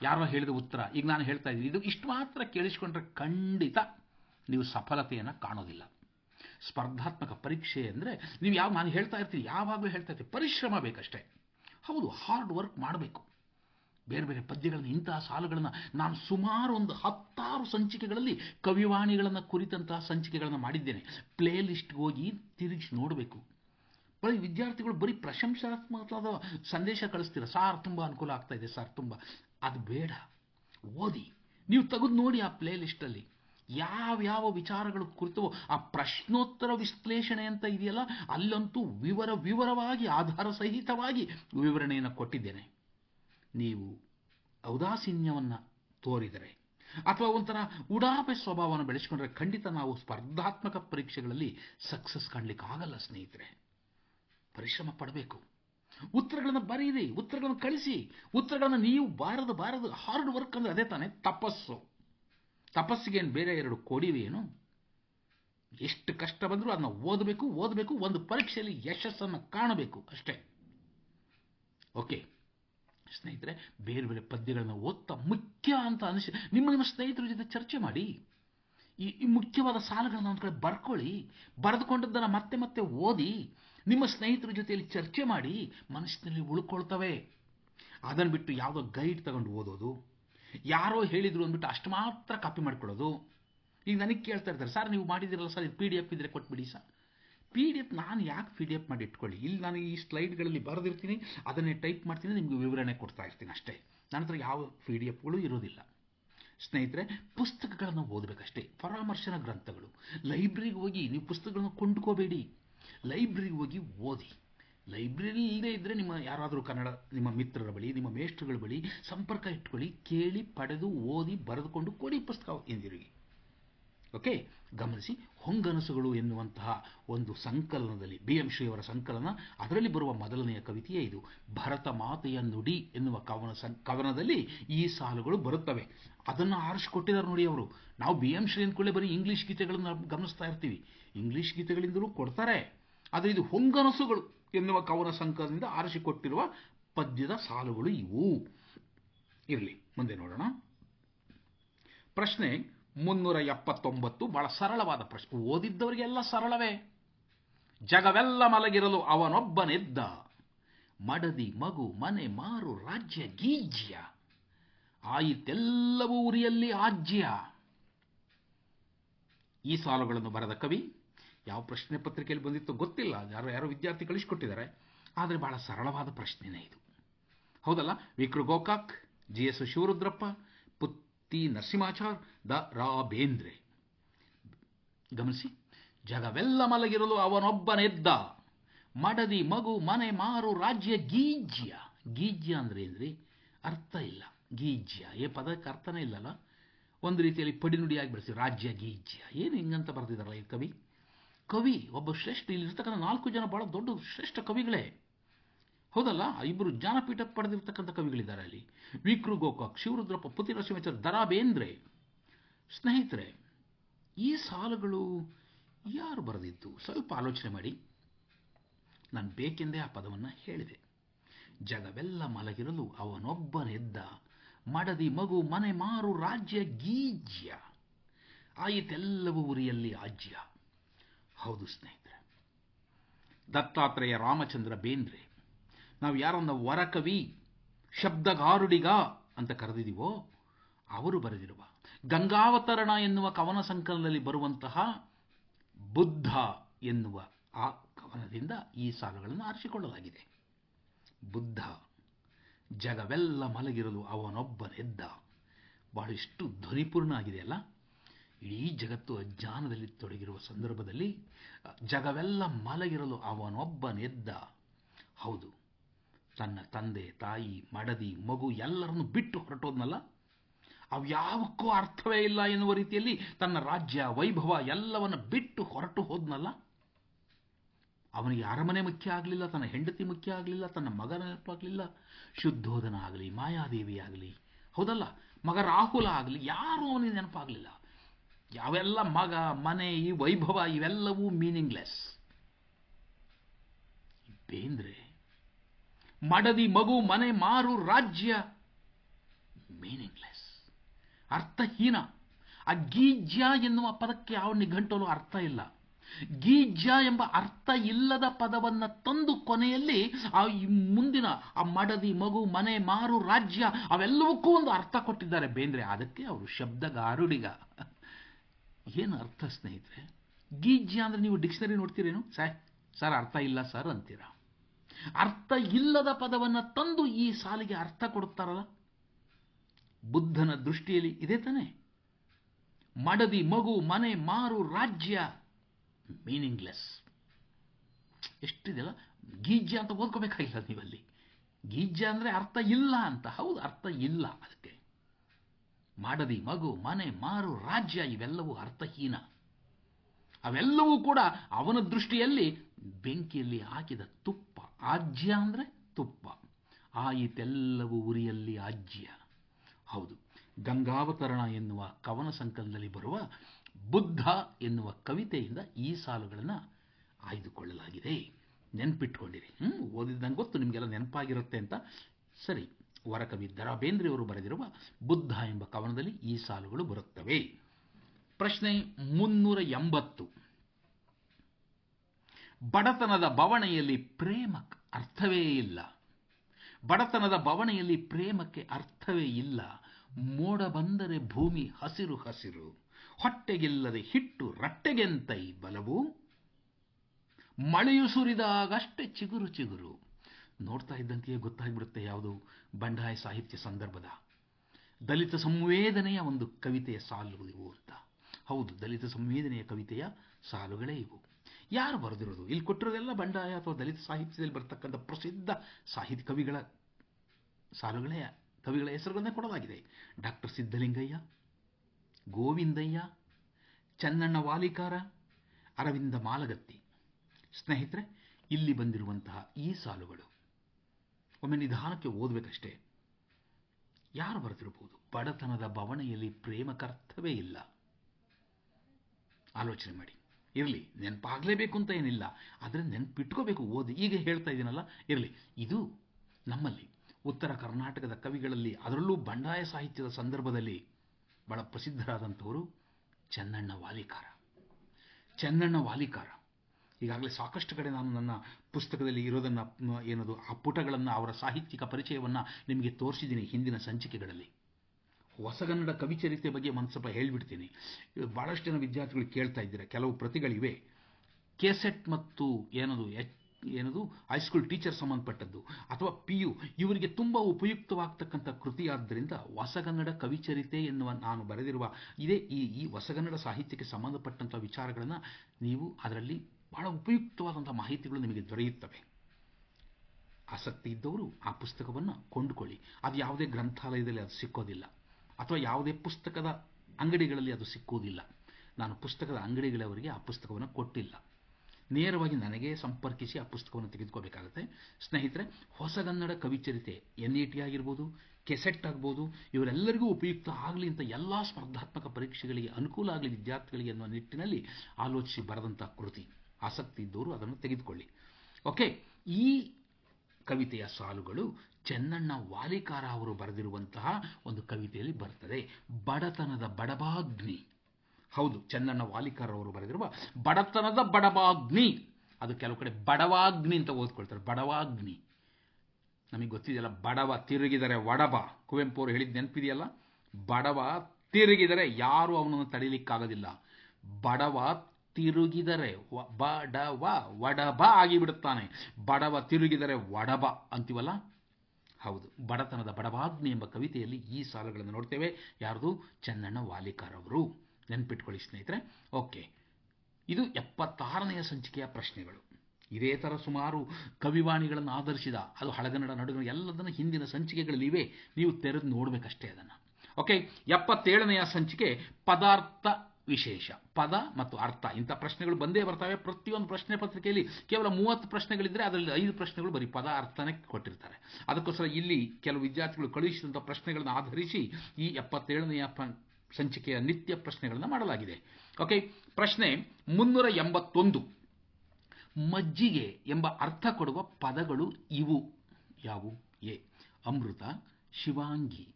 ಯಾರೋ ಹೇಳಿದ ಉತ್ತರ, ಈಗ ನಾನು ಹೇಳ್ತಾ ಇದ್ದೀನಿ. ಇದು ಇಷ್ಟು ಮಾತ್ರ ಕೇಳಿಸ್ಕೊಂಡ್ರೆ ಖಂಡಿತ ನೀವು ಸಫಲತೆಯನ್ನು ಕಾಣೋದಿಲ್ಲ. ಸ್ಪರ್ಧಾತ್ಮಕ ಪರೀಕ್ಷೆ ಅಂದರೆ ನೀವು ಯಾವ ನಾನು ಹೇಳ್ತಾ ಇರ್ತೀನಿ, ಯಾವಾಗಲೂ ಹೇಳ್ತಾ ಇರ್ತೀನಿ, ಪರಿಶ್ರಮ ಬೇಕಷ್ಟೇ. ಹೌದು ಹಾರ್ಡ್ ವರ್ಕ್ ಮಾಡಬೇಕು. ಬೇರೆ ಬೇರೆ ಪದ್ಯಗಳನ್ನು, ಇಂತಹ ಸಾಲುಗಳನ್ನು ನಾನು ಸುಮಾರು ಒಂದು ಹತ್ತಾರು ಸಂಚಿಕೆಗಳಲ್ಲಿ ಕವಿವಾಣಿಗಳನ್ನು ಕುರಿತಂತಹ ಸಂಚಿಕೆಗಳನ್ನು ಮಾಡಿದ್ದೇನೆ. ಪ್ಲೇ ಲಿಸ್ಟ್ಗೆ ಹೋಗಿ ತಿರುಗಿಸಿ ನೋಡಬೇಕು. ಬರೀ ವಿದ್ಯಾರ್ಥಿಗಳು ಬರೀ ಪ್ರಶಂಸಾತ್ಮಕವಾದ ಸಂದೇಶ ಕಳಿಸ್ತೀರ. ಸಾರ್ ತುಂಬ ಅನುಕೂಲ ಆಗ್ತಾ ಇದೆ, ಸರ್ ತುಂಬ. ಅದು ಬೇಡ. ಓದಿ. ನೀವು ತೆಗೆದು ನೋಡಿ ಆ ಪ್ಲೇ ಲಿಸ್ಟಲ್ಲಿ ಯಾವ್ಯಾವ ವಿಚಾರಗಳು ಕುರಿತವೋ, ಆ ಪ್ರಶ್ನೋತ್ತರ ವಿಶ್ಲೇಷಣೆ ಅಂತ ಇದೆಯಲ್ಲ, ಅಲ್ಲಂತೂ ವಿವರ ವಿವರವಾಗಿ, ಆಧಾರ ಸಹಿತವಾಗಿ ವಿವರಣೆಯನ್ನು ಕೊಟ್ಟಿದ್ದೇನೆ. ನೀವು ಔದಾಸೀನ್ಯವನ್ನು ತೋರಿದರೆ ಅಥವಾ ಒಂಥರ ಉಡಾಪೆ ಸ್ವಭಾವವನ್ನು ಬೆಳೆಸಿಕೊಂಡ್ರೆ ಖಂಡಿತ ನಾವು ಸ್ಪರ್ಧಾತ್ಮಕ ಪರೀಕ್ಷೆಗಳಲ್ಲಿ ಸಕ್ಸಸ್ ಕಾಣಲಿಕ್ಕಾಗಲ್ಲ, ಸ್ನೇಹಿತರೆ. ಪರಿಶ್ರಮ ಪಡಬೇಕು. ಉತ್ತರಗಳನ್ನು ಬರೀರಿ, ಉತ್ತರಗಳನ್ನು ಕಳಿಸಿ. ಉತ್ತರಗಳನ್ನು ನೀವು ಬಾರದು ಬಾರದು ಹಾರ್ಡ್ ವರ್ಕ್ ಅಂದರೆ ಅದೇ ತಾನೇ ತಪಸ್ಸು. ತಪಸ್ಸಿಗೆ ಏನು ಬೇರೆ ಎರಡು ಏನು? ಎಷ್ಟು ಕಷ್ಟ ಬಂದರೂ ಅದನ್ನ ಓದಬೇಕು ಓದಬೇಕು, ಒಂದು ಪರೀಕ್ಷೆಯಲ್ಲಿ ಯಶಸ್ಸನ್ನು ಕಾಣಬೇಕು ಅಷ್ಟೇ. ಓಕೆ ಸ್ನೇಹಿತರೆ, ಬೇರೆ ಬೇರೆ ಪದ್ಯಗಳನ್ನು ಓದ್ತಾ ಮುಖ್ಯ ಅಂತ ಅನಿಸಿ ನಿಮ್ಮ ನಿಮ್ಮ ಸ್ನೇಹಿತರ ಜೊತೆ ಚರ್ಚೆ ಮಾಡಿ. ಈ ಈ ಮುಖ್ಯವಾದ ಸಾಲುಗಳನ್ನು ಒಂದು ಕಡೆ ಬರ್ಕೊಳ್ಳಿ. ಬರೆದುಕೊಂಡದ್ದನ್ನು ಮತ್ತೆ ಮತ್ತೆ ಓದಿ, ನಿಮ್ಮ ಸ್ನೇಹಿತರ ಜೊತೆಯಲ್ಲಿ ಚರ್ಚೆ ಮಾಡಿ, ಮನಸ್ಸಿನಲ್ಲಿ ಉಳ್ಕೊಳ್ತವೆ. ಅದನ್ನು ಬಿಟ್ಟು ಯಾವುದೋ ಗೈಡ್ ತಗೊಂಡು ಓದೋದು, ಯಾರೋ ಹೇಳಿದ್ರು ಅಂದ್ಬಿಟ್ಟು ಅಷ್ಟು ಮಾತ್ರ ಕಾಪಿ ಮಾಡ್ಕೊಳ್ಳೋದು. ಈಗ ನನಗೆ ಕೇಳ್ತಾ ಇರ್ತಾರೆ, ಸರ್, ನೀವು ಮಾಡಿದಿರಲ್ಲ ಸರ್ ಇದು ಪಿ ಡಿ ಎಫ್ ಇದ್ರೆ ಕೊಟ್ಬಿಡಿ ಸರ್. ಪಿ ಡಿ ಎಫ್ ನಾನು ಯಾಕೆ ಪಿ ಡಿ ಎಫ್ ಮಾಡಿ ಇಟ್ಕೊಳ್ಳಿ? ಇಲ್ಲಿ ನಾನು ಈ ಸ್ಲೈಡ್ಗಳಲ್ಲಿ ಬರೆದಿರ್ತೀನಿ, ಅದನ್ನೇ ಟೈಪ್ ಮಾಡ್ತೀನಿ, ನಿಮಗೆ ವಿವರಣೆ ಕೊಡ್ತಾ ಇರ್ತೀನಿ ಅಷ್ಟೇ. ನನ್ನ ಹತ್ರ ಯಾವ ಪಿ ಡಿ ಎಫ್ಗಳು ಇರೋದಿಲ್ಲ. ಸ್ನೇಹಿತರೆ, ಪುಸ್ತಕಗಳನ್ನು ಓದಬೇಕಷ್ಟೇ. ಪರಾಮರ್ಶನ ಗ್ರಂಥಗಳು. ಲೈಬ್ರರಿಗೆ ಹೋಗಿ ನೀವು ಪುಸ್ತಕಗಳನ್ನು ಕೊಂಡ್ಕೋಬೇಡಿ. ಲೈಬ್ರರಿಗೆ ಹೋಗಿ ಓದಿ. ಲೈಬ್ರರಿ ಇಲ್ಲದೇ ಇದ್ದರೆ ನಿಮ್ಮ ಯಾರಾದರೂ ಕನ್ನಡ, ನಿಮ್ಮ ಮಿತ್ರರ ಬಳಿ, ನಿಮ್ಮ ಮೇಷ್ಟ್ರಗಳ ಬಳಿ ಸಂಪರ್ಕ ಇಟ್ಕೊಳ್ಳಿ, ಕೇಳಿ, ಪಡೆದು, ಓದಿ, ಬರೆದುಕೊಂಡು ಕೊಡಿ ಪುಸ್ತಕ ಹಿಂದಿರುಗಿ ಓಕೆ, ಗಮನಿಸಿ, ಹೊಂಗನಸುಗಳು ಎನ್ನುವಂತಹ ಒಂದು ಸಂಕಲನದಲ್ಲಿ, ಬಿ ಎಂ ಶ್ರೀಯವರ ಸಂಕಲನ, ಅದರಲ್ಲಿ ಬರುವ ಮೊದಲನೆಯ ಕವಿತೆಯೇ ಇದು. ಭರತ ಮಾತೆಯ ನುಡಿ ಎನ್ನುವ ಕವನ ಸಂ, ಕವನದಲ್ಲಿ ಈ ಸಾಲುಗಳು ಬರುತ್ತವೆ. ಅದನ್ನು ಆರಿಸಿಕೊಟ್ಟಿದ್ದಾರೆ ನೋಡಿ ಅವರು. ನಾವು ಬಿ ಎಂ ಶ್ರೀ ಅಂದ್ಕೊಳ್ಳೆ ಬರೀ ಇಂಗ್ಲೀಷ್ ಗೀತೆಗಳನ್ನು ಗಮನಿಸ್ತಾ ಇರ್ತೀವಿ. ಇಂಗ್ಲೀಷ್ ಗೀತೆಗಳಿಂದಲೂ ಕೊಡ್ತಾರೆ. ಆದರೆ ಇದು ಹೊಂಗನಸುಗಳು ಎನ್ನುವ ಕವನ ಸಂಕಲನದಿಂದ ಆರಿಸಿಕೊಟ್ಟಿರುವ ಪದ್ಯದ ಸಾಲುಗಳು ಇವು. ಇರಲಿ, ಮುಂದೆ ನೋಡೋಣ. ಪ್ರಶ್ನೆ ಮುನ್ನೂರ ಎಪ್ಪತ್ತೊಂಬತ್ತು ಬಹಳ ಸರಳವಾದ ಪ್ರಶ್ನೆ. ಓದಿದ್ದವರಿಗೆಲ್ಲ ಸರಳವೇ? ಜಗವೆಲ್ಲ ಮಲಗಿರಲು ಅವನೊಬ್ಬನಿದ್ದ. ಮಡದಿ ಮಗು ಮನೆ ಮಾರು ರಾಜ್ಯ ಗೀಜ್ಯ. ಆಯಿತೆಲ್ಲವೂ ಉರಿಯಲ್ಲಿ ಆಜ್ಯ. ಈ ಸಾಲುಗಳನ್ನು ಬರೆದ ಕವಿ ಯಾವ ಪ್ರಶ್ನೆ ಪತ್ರಿಕೆಯಲ್ಲಿ ಬಂದಿತ್ತು ಗೊತ್ತಿಲ್ಲ. ಯಾರೋ ಯಾರೋ ವಿದ್ಯಾರ್ಥಿ ಕಳಿಸಿಕೊಟ್ಟಿದ್ದಾರೆ. ಆದರೆ ಬಹಳ ಸರಳವಾದ ಪ್ರಶ್ನೆನೇ ಇದು. ಹೌದಲ್ಲ? ವಿಕ್ರು ಗೋಕಾಕ್, ಜಿ ಎಸ್ ಶಿವರುದ್ರಪ್ಪ ಪುತ್ತಿ ನರಸಿಂಹಾಚಾರ್ ದ ರಾ ಬೇಂದ್ರೆ ಗಮನಿಸಿ, ಜಗವೆಲ್ಲ ಮಲಗಿರಲು ಅವನೊಬ್ಬನೆದ್ದ ಮಡದಿ ಮಗು ಮನೆ ಮಾರು ರಾಜ್ಯ ಗೀಜ್ಯ. ಗೀಜ್ಯ ಅಂದ್ರೆ ಏನ್ರಿ? ಅರ್ಥ ಇಲ್ಲ. ಗೀಜ್ಯ. ಏ ಪದಕ್ಕೆ ಅರ್ಥನೇ ಇಲ್ಲಲ್ಲ. ಒಂದು ರೀತಿಯಲ್ಲಿ ಪಡಿನುಡಿಯಾಗಿ ಬಿಡಿಸಿ, ರಾಜ್ಯ ಗೀಜ್ಯ. ಏನು ಹಿಂಗಂತ ಬರ್ತಿದಾರಲ್ಲ ಈ ಕವಿ? ಕವಿ, ಒಬ್ಬ ಶ್ರೇಷ್ಠ, ಇಲ್ಲಿರ್ತಕ್ಕಂಥ ನಾಲ್ಕು ಜನ ಬಹಳ ದೊಡ್ಡ ಶ್ರೇಷ್ಠ ಕವಿಗಳೇ. ಹೌದಲ್ಲ? ಇಬ್ಬರು ಜ್ಞಾನಪೀಠ ಪಡೆದಿರ್ತಕ್ಕಂಥ ಕವಿಗಳಿದ್ದಾರೆ ಅಲ್ಲಿ. ವಿಕ್ರು ಗೋಕಾಕ್, ಶಿವರುದ್ರಪ್ಪ ಪುತಿ ನರಸಿಂಹಾಚಾರ್ಯ ದರಾ ಬೇಂದ್ರೆ ಸ್ನೇಹಿತರೆ, ಈ ಸಾಲುಗಳು ಯಾರು ಬರೆದಿತ್ತು ಸ್ವಲ್ಪ ಆಲೋಚನೆ ಮಾಡಿ. ನಾನು ಬೇಕೆಂದೇ ಆ ಪದವನ್ನು ಹೇಳಿದೆ. ಜಗವೆಲ್ಲ ಮಲಗಿರಲು ಅವನೊಬ್ಬನೆದ್ದ. ಮಡದಿ ಮಗು ಮನೆ ಮಾರು ರಾಜ್ಯ ಗೀಜ್ಯ. ಆಯಿತೆಲ್ಲವೂ ಉರಿಯಲ್ಲಿ ಆಜ್ಯ. ಹೌದು ಸ್ನೇಹಿತರೆ. ದತ್ತಾತ್ರೇಯ ರಾಮಚಂದ್ರ ಬೇಂದ್ರೆ ನಾವು ಯಾರನ್ನ ವರಕವಿ, ಶಬ್ದಗಾರುಡಿಗ ಅಂತ ಕರೆದಿದ್ದೀವೋ ಅವರು ಬರೆದಿರುವ ಗಂಗಾವತರಣ ಎನ್ನುವ ಕವನ ಸಂಕಲನದಲ್ಲಿ ಬರುವಂತಹ ಬುದ್ಧ ಎನ್ನುವ ಆ ಕವನದಿಂದ ಈ ಸಾಲುಗಳನ್ನು ಆರಿಸಿಕೊಳ್ಳಲಾಗಿದೆ. ಬುದ್ಧ, ಜಗವೆಲ್ಲ ಮಲಗಿರಲು ಅವನೊಬ್ಬನೆದ್ದ. ಬಹಳಷ್ಟು ಧ್ವನಿಪೂರ್ಣ ಆಗಿದೆಯಲ್ಲ ಇಡೀ ಜಗತ್ತು ಅಜ್ಞಾನದಲ್ಲಿ ತೊಡಗಿರುವ ಸಂದರ್ಭದಲ್ಲಿ ಜಗವೆಲ್ಲ ಮಲಗಿರಲು ಅವನೊಬ್ಬನೆದ್ದ. ಹೌದು ತನ್ನ ತಂದೆ, ತಾಯಿ, ಮಡದಿ, ಮಗು ಎಲ್ಲರನ್ನು ಬಿಟ್ಟು ಹೊರಟೋದ್ನಲ್ಲ? ಅವ್ಯಾವಕ್ಕೂ ಅರ್ಥವೇ ಇಲ್ಲ ಎನ್ನುವ ರೀತಿಯಲ್ಲಿ ತನ್ನ ರಾಜ್ಯ, ವೈಭವ ಎಲ್ಲವನ್ನು ಬಿಟ್ಟು ಹೊರಟು ಹೋದ್ನಲ್ಲ? ಅವನಿಗೆ ಅರಮನೆ ಮುಖ್ಯ ಆಗಲಿಲ್ಲ, ತನ್ನ ಹೆಂಡತಿ ಮುಖ್ಯ ಆಗಲಿಲ್ಲ, ತನ್ನ ಮಗ ನೆನಪಾಗಲಿಲ್ಲ ಶುದ್ಧೋಧನ ಆಗಲಿ, ಮಾಯಾದೇವಿ ಆಗಲಿ, ಹೌದಲ್ಲ? ಮಗ ರಾಹುಲ ಆಗಲಿ, ಯಾರೂ ಅವನಿಗೆ ನೆನಪಾಗಲಿಲ್ಲ. ಯಾವೆಲ್ಲ ಮಗ, ಮನೆ, ಈ ವೈಭವ ಇವೆಲ್ಲವೂ ಮೀನಿಂಗ್ಲೆಸ್ ಬೇಂದ್ರೆ ಮಡದಿ ಮಗು ಮನೆ ಮಾರು ರಾಜ್ಯ. ಮೀನಿಂಗ್ಲೆಸ್ ಅರ್ಥಹೀನ. ಆ ಗೀಜ್ಯ ಎನ್ನುವ ಪದಕ್ಕೆ ಯಾವ ನಿಘಂಟಲು ಅರ್ಥ ಇಲ್ಲ. ಗೀಜ್ಯ ಎಂಬ ಅರ್ಥ ಇಲ್ಲದ ಪದವನ್ನ ತಂದು ಕೊನೆಯಲ್ಲಿ ಆ ಮುಂದಿನ ಆ ಮಡದಿ ಮಗು ಮನೆ ಮಾರು ರಾಜ್ಯ ಅವೆಲ್ಲವಕ್ಕೂ ಒಂದು ಅರ್ಥ ಕೊಟ್ಟಿದ್ದಾರೆ ಬೇಂದ್ರೆ. ಅದಕ್ಕೆ ಅವರು ಶಬ್ದಗಾರುಡಿಗ. ಏನು ಅರ್ಥ ಸ್ನೇಹಿತರೆ? ಗೀಜ್ಯ ಅಂದ್ರೆ ನೀವು ಡಿಕ್ಷನರಿ ನೋಡ್ತೀರೇನು? ಸರ್ ಸರ್, ಅರ್ಥ ಇಲ್ಲ ಸರ್ ಅಂತೀರಾ? ಅರ್ಥ ಇಲ್ಲದ ಪದವನ್ನು ತಂದು ಈ ಸಾಲಿಗೆ ಅರ್ಥ ಕೊಡುತ್ತಾರಲ್ಲ? ಬುದ್ಧನ ದೃಷ್ಟಿಯಲ್ಲಿ ಇದೆ ತಾನೆ. ಮಡದಿ, ಮಗು, ಮನೆ, ಮಾರು, ರಾಜ್ಯ ಮೀನಿಂಗ್ಲೆಸ್ ಎಷ್ಟಿದೆಯಲ್ಲ? ಗೀಜ್ಯ ಅಂತ ಓದ್ಕೋಬೇಕಾಗಿಲ್ಲ ನೀವಲ್ಲಿ. ಗೀಜ್ಯ ಅಂದ್ರೆ ಅರ್ಥ ಇಲ್ಲ ಅಂತ. ಹೌದು, ಅರ್ಥ ಇಲ್ಲ ಅದಕ್ಕೆ. ಮಾಡದಿ, ಮಗು, ಮನೆ, ಮಾರು, ರಾಜ್ಯ ಇವೆಲ್ಲವೂ ಅರ್ಥಹೀನ. ಅವೆಲ್ಲವೂ ಕೂಡ ಅವನ ದೃಷ್ಟಿಯಲ್ಲಿ ಬೆಂಕಿಯಲ್ಲಿ ಹಾಕಿದ ತುಪ್ಪ. ಆಜ್ಯ ಅಂದರೆ ತುಪ್ಪ. ಆಯಿತೆಲ್ಲವೂ ಉರಿಯಲ್ಲಿ ಆಜ್ಯ. ಹೌದು. ಗಂಗಾವತರಣ ಎನ್ನುವ ಕವನ ಸಂಕಲನದಲ್ಲಿ ಬರುವ ಬುದ್ಧ ಎನ್ನುವ ಕವಿತೆಯಿಂದ ಈ ಸಾಲುಗಳನ್ನು ಆಯ್ದುಕೊಳ್ಳಲಾಗಿದೆ. ನೆನ್ಪಿಟ್ಕೊಂಡಿರಿ. ಹ್ಞೂ ಓದಿದ್ದಂಗೆ ಗೊತ್ತು, ನಿಮಗೆಲ್ಲ ನೆನಪಾಗಿರುತ್ತೆ ಅಂತ. ಸರಿ ವರಕವಿ ದರಾ ಬೇಂದ್ರೆಯವರು ಬರೆದಿರುವ ಬುದ್ಧ ಎಂಬ ಕವನದಲ್ಲಿ ಈ ಸಾಲುಗಳು ಬರುತ್ತವೆ. ಪ್ರಶ್ನೆ ಮುನ್ನೂರ ಎಂಬತ್ತು. ಬಡತನದ ಬವಣೆಯಲ್ಲಿ ಪ್ರೇಮ ಅರ್ಥವೇ ಇಲ್ಲ. ಬಡತನದ ಬವಣೆಯಲ್ಲಿ ಪ್ರೇಮಕ್ಕೆ ಅರ್ಥವೇ ಇಲ್ಲ. ಮೋಡ ಬಂದರೆ ಭೂಮಿ ಹಸಿರು ಹಸಿರು, ಹೊಟ್ಟೆಗಿಲ್ಲದೆ ಹಿಟ್ಟು ರಟ್ಟೆಗೆಂತೈ ಬಲವು. ಮಳೆಯು ಸುರಿದಾಗಷ್ಟೇ ಚಿಗುರು ಚಿಗುರು. ನೋಡ್ತಾ ಇದ್ದಂತೆಯೇ ಗೊತ್ತಾಗ್ಬಿಡುತ್ತೆ ಯಾವುದು? ಬಂಡಾಯ ಸಾಹಿತ್ಯ ಸಂದರ್ಭದ. ದಲಿತ ಸಂವೇದನೆಯ ಒಂದು ಕವಿತೆಯ ಸಾಲುಗಳು ಇವು ಅಂತ. ಹೌದು, ದಲಿತ ಸಂವೇದನೆಯ ಕವಿತೆಯ ಸಾಲುಗಳೇ ಇವು. ಯಾರು ಬರೆದಿರೋದು? ಇಲ್ಲಿ ಕೊಟ್ಟಿರೋದೆಲ್ಲ ಬಂಡಾಯ ಅಥವಾ ದಲಿತ ಸಾಹಿತ್ಯದಲ್ಲಿ ಬರ್ತಕ್ಕಂಥ ಪ್ರಸಿದ್ಧ ಸಾಹಿತ್ಯ ಕವಿಗಳ ಸಾಲುಗಳೇ, ಕವಿಗಳ ಹೆಸರುಗಳನ್ನೇ ಕೊಡಲಾಗಿದೆ. ಡಾಕ್ಟರ್ ಸಿದ್ಧಲಿಂಗಯ್ಯ, ಗೋವಿಂದಯ್ಯ, ಚನ್ನಣ್ಣ ವಾಲಿಕಾರ, ಅರವಿಂದ ಮಾಲಗತ್ತಿ. ಸ್ನೇಹಿತರೆ, ಇಲ್ಲಿ ಬಂದಿರುವಂತಹ ಈ ಸಾಲುಗಳು, ಒಮ್ಮೆ ನಿಧಾನಕ್ಕೆ ಓದಬೇಕಷ್ಟೇ. ಯಾರು ಬರೆದಿರಬಹುದು? ಬಡತನದ ಬವಣೆಯಲ್ಲಿ ಪ್ರೇಮ ಕರ್ತವೇ ಇಲ್ಲ. ಆಲೋಚನೆ ಮಾಡಿ. ಇರಲಿ, ನೆನಪಾಗಲೇಬೇಕು ಅಂತ ಏನಿಲ್ಲ. ಆದರೆ ನೆನಪಿಟ್ಕೋಬೇಕು, ಓದಿ. ಈಗ ಹೇಳ್ತಾ ಇದ್ದೀನಲ್ಲ ಇರಲಿ. ಇದು ನಮ್ಮಲ್ಲಿ, ಉತ್ತರ ಕರ್ನಾಟಕದ ಕವಿಗಳಲ್ಲಿ, ಅದರಲ್ಲೂ ಬಂಡಾಯ ಸಾಹಿತ್ಯದ ಸಂದರ್ಭದಲ್ಲಿ ಬಹಳ ಪ್ರಸಿದ್ಧರಾದಂಥವರು ಚೆನ್ನಣ್ಣ ವಾಲಿಕಾರ. ಚೆನ್ನಣ್ಣ ವಾಲಿಕಾರ. ಈಗಾಗಲೇ ಸಾಕಷ್ಟು ಕಡೆ ನಾನು ನನ್ನ ಪುಸ್ತಕದಲ್ಲಿ ಇರೋದನ್ನು ಏನದು, ಆ ಪುಟಗಳನ್ನು, ಅವರ ಸಾಹಿತ್ಯಿಕ ಪರಿಚಯವನ್ನು ನಿಮಗೆ ತೋರಿಸಿದ್ದೀನಿ ಹಿಂದಿನ ಸಂಚಿಕೆಗಳಲ್ಲಿ. ಹೊಸಗನ್ನಡ ಕವಿಚರಿತೆ ಬಗ್ಗೆ ಸ್ವಲ್ಪ ಹೇಳಿಬಿಡ್ತೀನಿ. ಭಾಳಷ್ಟು ಜನ ವಿದ್ಯಾರ್ಥಿಗಳು ಕೇಳ್ತಾ ಇದ್ದೀರ. ಕೆಲವು ಪ್ರತಿಗಳಿವೆ. ಕೆಸೆಟ್ ಮತ್ತು ಏನದು ಎಚ್, ಏನದು? ಹೈಸ್ಕೂಲ್ ಟೀಚರ್ ಸಂಬಂಧಪಟ್ಟದ್ದು. ಅಥವಾ ಪಿ ಯು ಇವರಿಗೆ ತುಂಬ ಉಪಯುಕ್ತವಾಗ್ತಕ್ಕಂಥ ಕೃತಿಯಾದ್ದರಿಂದ ಹೊಸಗನ್ನಡ ಕವಿಚರಿತೆ ಎನ್ನುವ ನಾನು ಬರೆದಿರುವ ಇದೇ ಈ ಈ ಹೊಸಗನ್ನಡ ಸಾಹಿತ್ಯಕ್ಕೆ ಸಂಬಂಧಪಟ್ಟಂಥ ವಿಚಾರಗಳನ್ನು ನೀವು ಅದರಲ್ಲಿ ಬಹಳ ಉಪಯುಕ್ತವಾದಂಥ ಮಾಹಿತಿಗಳು ನಿಮಗೆ ದೊರೆಯುತ್ತವೆ. ಆಸಕ್ತಿ ಇದ್ದವರು ಆ ಪುಸ್ತಕವನ್ನು ಕೊಂಡುಕೊಳ್ಳಿ. ಅದು ಯಾವುದೇ ಗ್ರಂಥಾಲಯದಲ್ಲಿ ಅದು ಸಿಕ್ಕೋದಿಲ್ಲ. ಅಥವಾ ಯಾವುದೇ ಪುಸ್ತಕದ ಅಂಗಡಿಗಳಲ್ಲಿ ಅದು ಸಿಕ್ಕುವುದಿಲ್ಲ. ನಾನು ಪುಸ್ತಕದ ಅಂಗಡಿಗಳವರಿಗೆ ಆ ಪುಸ್ತಕವನ್ನು ಕೊಟ್ಟಿಲ್ಲ. ನೇರವಾಗಿ ನನಗೆ ಸಂಪರ್ಕಿಸಿ ಆ ಪುಸ್ತಕವನ್ನು ತೆಗೆದುಕೋಬೇಕಾಗುತ್ತೆ ಸ್ನೇಹಿತರೆ ಹೊಸಗನ್ನಡ ಕವಿಚರಿತೆ ಎನ್ ಇ ಟಿ ಆಗಿರ್ಬೋದು, ಕೆಸೆಟ್ ಆಗ್ಬೋದು, ಇವರೆಲ್ಲರಿಗೂ ಉಪಯುಕ್ತ ಆಗಲಿ ಅಂತ ಎಲ್ಲ ಸ್ಪರ್ಧಾತ್ಮಕ ಪರೀಕ್ಷೆಗಳಿಗೆ ಅನುಕೂಲ ಆಗಲಿ ವಿದ್ಯಾರ್ಥಿಗಳಿಗೆ ಅನ್ನುವ ನಿಟ್ಟಿನಲ್ಲಿ ಆಲೋಚಿಸಿ ಬರೆದಂಥ ಕೃತಿ. ಆಸಕ್ತಿ ಇದ್ದವರು ಅದನ್ನು ತೆಗೆದುಕೊಳ್ಳಿ. ಓಕೆ, ಈ ಕವಿತೆಯ ಸಾಲುಗಳು ಚೆನ್ನಣ್ಣ ವಾಲಿಕಾರ ಅವರು ಬರೆದಿರುವಂತಹ ಒಂದು ಕವಿತೆಯಲ್ಲಿ ಬರ್ತದೆ. ಬಡತನದ ಬಡಬಾಗ್ನಿ ಹೌದು, ಚೆನ್ನಣ್ಣ ವಾಲಿಕಾರ ಅವರು ಬರೆದಿರುವ ಬಡತನದ ಬಡಬಾಗ್ನಿ ಅದು ಕೆಲವು ಕಡೆ ಬಡವಾಗ್ನಿ ಅಂತ ಓದ್ಕೊಳ್ತಾರೆ. ಬಡವಾಗ್ನಿ. ನಮಗೆ ಗೊತ್ತಿದೆಯಲ್ಲ, ಬಡವ ತಿರುಗಿದರೆ ಒಡಬ. ಕುವೆಂಪು ಅವರು ಹೇಳಿದ ನೆನಪಿದೆಯಲ್ಲ? ಬಡವ ತಿರುಗಿದರೆ ಯಾರು ಅವನನ್ನು ತಡಿಲಿಕ್ಕಾಗೋದಿಲ್ಲ. ಬಡವ ತಿರುಗಿದರೆ ಬಡವ ಒಡಬ ಆಗಿಬಿಡುತ್ತಾನೆ. ಬಡವ ತಿರುಗಿದರೆ ಒಡಬ ಅಂತೀವಲ್ಲ? ಹೌದು. ಬಡತನದ ಬಡವಾಗ್ನಿ ಎಂಬ ಕವಿತೆಯಲ್ಲಿ ಈ ಸಾಲುಗಳನ್ನು ನೋಡ್ತೇವೆ. ಯಾರ್ದು? ಚೆನ್ನಣ್ಣ ವಾಲಿಕಾರ್ ಅವರು. ನೆನ್ಪಿಟ್ಕೊಳ್ಳಿ ಸ್ನೇಹಿತರೆ. ಓಕೆ. ಇದು ಎಪ್ಪತ್ತಾರನೆಯ ಸಂಚಿಕೆಯ ಪ್ರಶ್ನೆಗಳು. ಇದೇ ಥರ ಸುಮಾರು ಕವಿವಾಣಿಗಳನ್ನು ಆಧರಿಸಿದ, ಅದು ಹಳಗನ್ನಡ ನಡುಗಣ ಎಲ್ಲದನ್ನು ಹಿಂದಿನ ಸಂಚಿಕೆಗಳಲ್ಲಿ ಇವೆ. ನೀವು ತೆರೆದು ನೋಡಬೇಕಷ್ಟೇ ಅದನ್ನು. ಓಕೆ. ಎಪ್ಪತ್ತೇಳನೆಯ ಸಂಚಿಕೆ ಪದಾರ್ಥ ವಿಶೇಷ. ಪದ ಮತ್ತು ಅರ್ಥ. ಇಂಥ ಪ್ರಶ್ನೆಗಳು ಬಂದೇ ಬರ್ತವೆ ಪ್ರತಿಯೊಂದು ಪ್ರಶ್ನೆ ಪತ್ರಿಕೆಯಲ್ಲಿ. ಕೇವಲ ಮೂವತ್ತು ಪ್ರಶ್ನೆಗಳಿದ್ದರೆ ಅದರಲ್ಲಿ ಐದು ಪ್ರಶ್ನೆಗಳು ಬರೀ ಪದ ಅರ್ಥನೇ ಕೊಟ್ಟಿರ್ತಾರೆ. ಅದಕ್ಕೋಸ್ಕರ ಇಲ್ಲಿ ಕೆಲವು ವಿದ್ಯಾರ್ಥಿಗಳು ಕಳುಹಿಸಿದಂಥ ಪ್ರಶ್ನೆಗಳನ್ನು ಆಧರಿಸಿ ಈ ಎಪ್ಪತ್ತೇಳನೆಯ ಸಂಚಿಕೆಯ ನಿತ್ಯ ಪ್ರಶ್ನೆಗಳನ್ನು ಮಾಡಲಾಗಿದೆ. ಓಕೆ, ಪ್ರಶ್ನೆ ಮುನ್ನೂರ ಎಂಬತ್ತೊಂದು. ಮಜ್ಜಿಗೆ ಎಂಬ ಅರ್ಥ ಕೊಡುವ ಪದಗಳು ಇವು. ಯಾವು? ಎ. ಅಮೃತ, ಶಿವಾಂಗಿ,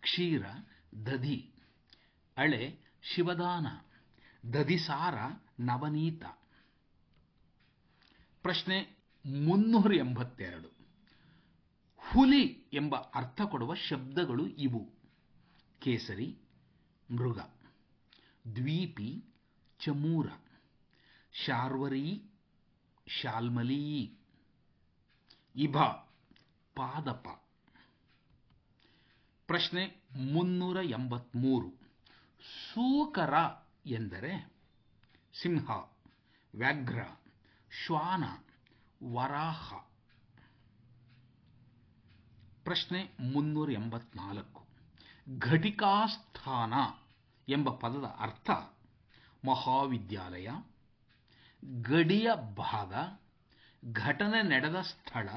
ಕ್ಷೀರ, ದಧಿ ಅಳೆ ಶಿವದಾನ, ದಧಿಸಾರ, ನವನೀತ. ಪ್ರಶ್ನೆ ಮುನ್ನೂರ ಎಂಬತ್ತೆರಡು. ಹುಲಿ ಎಂಬ ಅರ್ಥ ಕೊಡುವ ಶಬ್ದಗಳು ಇವು. ಕೇಸರಿ, ಮೃಗ. ದ್ವೀಪಿ, ಚಮೂರ. ಶಾರ್ವರಿ, ಶಾಲ್ಮಲೀ. ಇಭ, ಪಾದಪ. ಪ್ರಶ್ನೆ ಮುನ್ನೂರ ಎಂಬತ್ಮೂರು. ಸೂಕರ ಎಂದರೆ ಸಿಂಹ, ವ್ಯಾಘ್ರ, ಶ್ವಾನ, ವರಾಹ. ಪ್ರಶ್ನೆ ಮುನ್ನೂರ ಎಂಬತ್ನಾಲ್ಕು. ಘಟಿಕಾಸ್ಥಾನ ಎಂಬ ಪದದ ಅರ್ಥ ಮಹಾವಿದ್ಯಾಲಯ, ಗಡಿಯ ಭಾಗ, ಘಟನೆ ನಡೆದ ಸ್ಥಳ,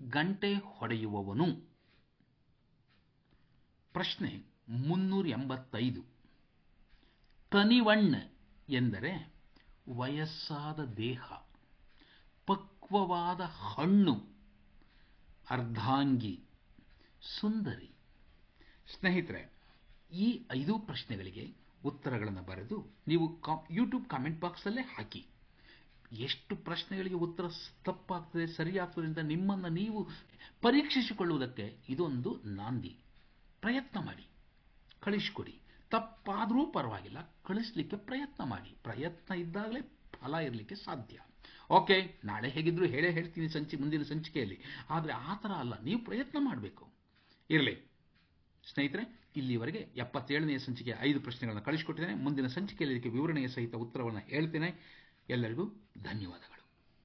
ಗಂಟೆ ಹೊಡೆಯುವವನು. ಪ್ರಶ್ನೆ ಮುನ್ನೂರ ಎಂಬತ್ತೈದು. ತನಿವಣ್ಣ ಎಂದರೆ ವಯಸ್ಸಾದ ದೇಹ, ಪಕ್ವವಾದ ಹಣ್ಣು, ಅರ್ಧಾಂಗಿ, ಸುಂದರಿ. ಸ್ನೇಹಿತರೆ, ಈ ಐದು ಪ್ರಶ್ನೆಗಳಿಗೆ ಉತ್ತರಗಳನ್ನು ಬರೆದು ನೀವು ಕಾ ಯೂಟ್ಯೂಬ್ ಕಾಮೆಂಟ್ ಬಾಕ್ಸಲ್ಲೇ ಹಾಕಿ. ಎಷ್ಟು ಪ್ರಶ್ನೆಗಳಿಗೆ ಉತ್ತರ ತಪ್ಪಾಗ್ತದೆ, ಸರಿಯಾಗ್ತದೆ ಅಂತ ನಿಮ್ಮನ್ನು ನೀವು ಪರೀಕ್ಷಿಸಿಕೊಳ್ಳುವುದಕ್ಕೆ ಇದೊಂದು ನಾಂದಿ. ಪ್ರಯತ್ನ ಮಾಡಿ. ಕಳಿಸ್ಕೊಡಿ. ತಪ್ಪಾದರೂ ಪರವಾಗಿಲ್ಲ. ಕಳಿಸ್ಲಿಕ್ಕೆ ಪ್ರಯತ್ನ ಮಾಡಿ. ಪ್ರಯತ್ನ ಇದ್ದಾಗಲೇ ಫಲ ಇರಲಿಕ್ಕೆ ಸಾಧ್ಯ. ಓಕೆ, ನಾಳೆ ಹೇಗಿದ್ರು ಹೇಳೇ ಹೇಳ್ತೀನಿ ಸಂಚಿ, ಮುಂದಿನ ಸಂಚಿಕೆಯಲ್ಲಿ. ಆದರೆ ಆ ಥರ ಅಲ್ಲ. ನೀವು ಪ್ರಯತ್ನ ಮಾಡಬೇಕು. ಇರಲಿ. ಸ್ನೇಹಿತರೆ, ಇಲ್ಲಿವರೆಗೆ ಎಪ್ಪತ್ತೇಳನೇ ಸಂಚಿಕೆಯ ಐದು ಪ್ರಶ್ನೆಗಳನ್ನು ಕಳಿಸಿಕೊಟ್ಟಿದ್ದೇನೆ. ಮುಂದಿನ ಸಂಚಿಕೆಯಲ್ಲಿ ಇದಕ್ಕೆ ವಿವರಣೆಯ ಸಹಿತ ಉತ್ತರವನ್ನು ಹೇಳ್ತೇನೆ. ಎಲ್ಲರಿಗೂ ಧನ್ಯವಾದಗಳು.